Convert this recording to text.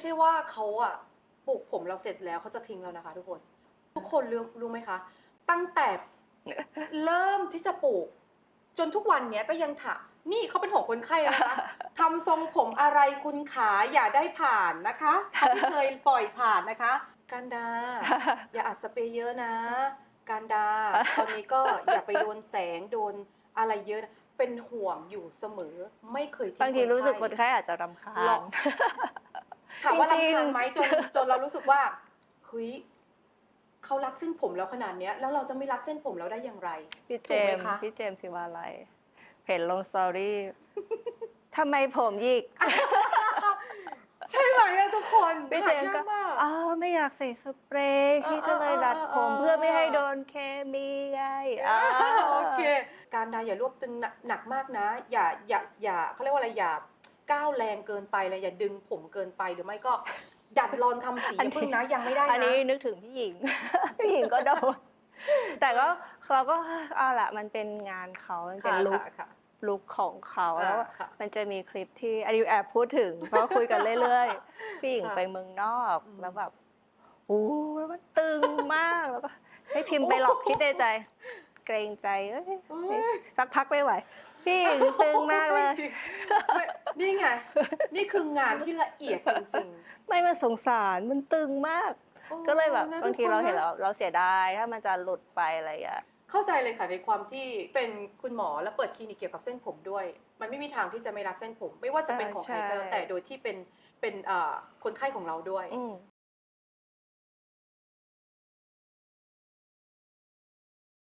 ใช่ว่าเขาอะปลูกผมเราเสร็จแล้วเขาจะทิ้งเรานะคะ ทุกคน ทุกคนรู้รู้ไหมคะ ตั้งแต่เริ่มที่จะปลูก จนทุกวันเนี้ยก็ยังถามนี่เขาเป็นหัวคนไข้แล้วนะคะทำทรงผมอะไรคุณขาอย่าได้ผ่านนะคะเขาไม่เคยปล่อยผ่านนะคะ การดา อย่าอัดสเปรย์เยอะนะ การดา ตอนนี้ก็อย่าไปโดนแสงโดนอะไรเยอะนะเป็นห่วงอยู่เสมอ ไม่เคยทิ้บางทีรู้สึกคคนนไข้อาจจะรำคาหรญอก ถามว่าจริงๆรำคาญไหมจนจนเรารู้สึกว่าเฮ้ยเขารักเส้นผมแล้วขนาดเนี้ย แล้วเราจะไม่รักเส้นผมเราได้อย่างไร พี่เจถูกไหมมส์คะ พี่เจมส์สิวาลัยเห็นลงสตอรี่ ทำไมผมหยิก ใช่ไหมอะทุกคนพี่เจมส์ก็ หายากมากอ๋อไม่อยากใส่สเปรย์พี่ก็เลยดัดผมเออเออเออเพื่อไม่ให้โดนเคมีไงอ่า โอเค การดาอย่ารวบตึงหนักหนักมากนะ อย่าอย่าอย่าเขาเรียกว่าอะไรอย่า ก้าวแรงเกินไปเลยอย่าดึงผมเกินไปหรือไม่ก็ดัดรอนทำสีอันอย่านี้ เพิ่งนะยังไม่ได้อันนี้นะนึกถึงพี่หญิง พี่หญิงก็โดน แต่ก็เราก็เอาละมันเป็นงานเขามันเป็นค่ะลุคค่ะค่ะ ลุคของเขาแล้วอ่าค่ะมันจะมีคลิปที่อันนี้แอบพูดถึง เพราะคุยกันเรื่อยๆ พี่หญิงค่ะไปเมืองนอกอืม แล้วแบบโอ้ยมันตึงมากแล้วก็ให้พิมพ์ไปหลอกคิดในใจ เกรงใจเอ้ยเอ้ยสักพักไม่ไหว พี่หญิงตึงมากเลยไม่นี่ไง นี่คืองานที่ละเอียดจริงไม่มันสงสารมันตึงมาก ๆก็เลยแบบนะบางทีทุกคเราเห็นนะเราเราเสียดายถ้ามันจะหลุดไปอะไรอย่างเงี้ย เข้าใจเลยค่ะในความที่เป็นคุณหมอและเปิดคลินิกเกี่ยวกับเส้นผมด้วย มันไม่มีทางที่จะไม่รักเส้นผม ไม่ว่าจะเป็นของใครก็แล้วแต่โดยที่เป็นเป็นเอ่อคนไข้ของเราด้วย อืม